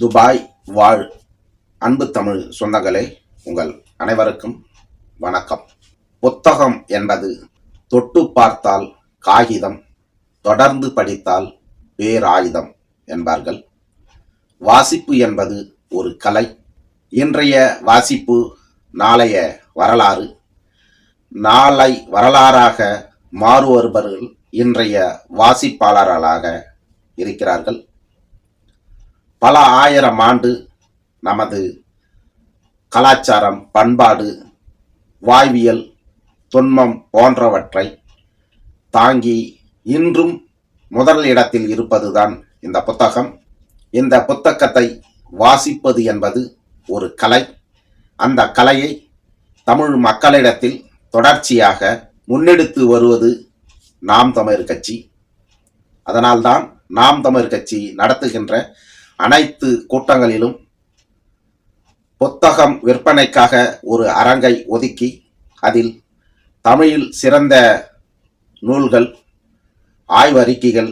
Dubai வாழ் அன்பு தமிழ் சொந்தங்களே உங்கள் அனைவருக்கும் வணக்கம். புத்தகம் என்பது தொட்டு பார்த்தால் காகிதம் தொடர்ந்து படித்தால் பேராயுதம் என்பார்கள். வாசிப்பு என்பது ஒரு கலை. இன்றைய வாசிப்பு நாளைய வரலாறு. நாளை வரலாறாக மாறுவருபவர்கள் இன்றைய வாசிப்பாளர்களாக இருக்கிறார்கள். பல ஆயிரம் ஆண்டு நமது கலாச்சாரம் பண்பாடு வாய்வியல் தொன்மம் போன்றவற்றை தாங்கி இன்றும் முதல் இடத்தில் இருப்பதுதான் இந்த புத்தகம். இந்த புத்தகத்தை வாசிப்பது என்பது ஒரு கலை. அந்த கலையை தமிழ் மக்களிடத்தில் தொடர்ச்சியாக முன்னெடுத்து வருவது நாம் தமிழ் கட்சி. அதனால்தான் நாம் தமிழ் கட்சி நடத்துகின்ற அனைத்து கூட்டங்களிலும் புத்தகம் விற்பனைக்காக ஒரு அரங்கை ஒதுக்கி அதில் தமிழில் சிறந்த நூல்கள் ஆய்வறிக்கைகள்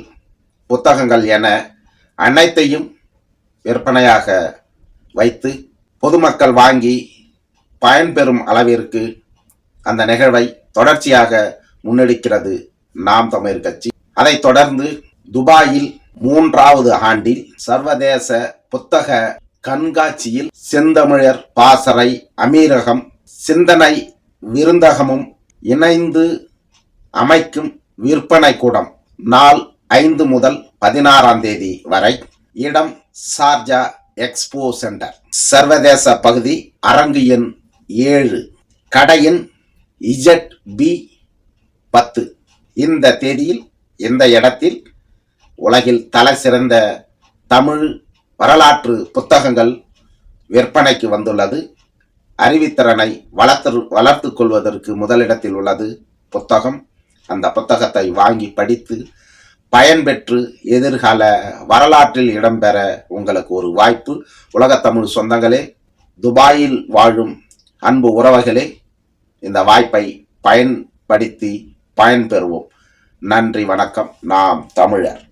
புத்தகங்கள் என அனைத்தையும் விற்பனையாக வைத்து பொதுமக்கள் வாங்கி பயன்பெறும் அளவிற்கு அந்த நிகழ்வை தொடர்ச்சியாக முன்னெடுக்கிறது நாம் தமிழ் கட்சி. அதைத் தொடர்ந்து துபாயில் மூன்றாவது ஆண்டில் சர்வதேச புத்தக கண்காட்சியில் செந்தமிழர் பாசறை அமீரகம் சிந்தனை விருந்தகமும் இணைந்து அமைக்கும் விற்பனை கூடம் நாள் ஐந்து முதல் பதினாறாம் தேதி வரை. இடம் சார்ஜா எக்ஸ்போ சென்டர். சர்வதேச பகுதி அரங்கு எண் ஏழு. கடையின் இஜட் பி பத்து. இந்த தேதியில் இந்த இடத்தில் உலகில் தலை சிறந்த தமிழ் வரலாற்று புத்தகங்கள் விற்பனைக்கு வந்துள்ளது. அறிவித்திறனை வளர்த்து வளர்த்து கொள்வதற்கு முதலிடத்தில் உள்ளது புத்தகம். அந்த புத்தகத்தை வாங்கி படித்து பயன்பெற்று எதிர்கால வரலாற்றில் இடம்பெற உங்களுக்கு ஒரு வாய்ப்பு. உலகத்தமிழ் சொந்தங்களே துபாயில் வாழும் அன்பு உறவுகளே இந்த வாய்ப்பை பயன்படுத்தி பயன்பெறுவோம். நன்றி வணக்கம். நாம் தமிழர்.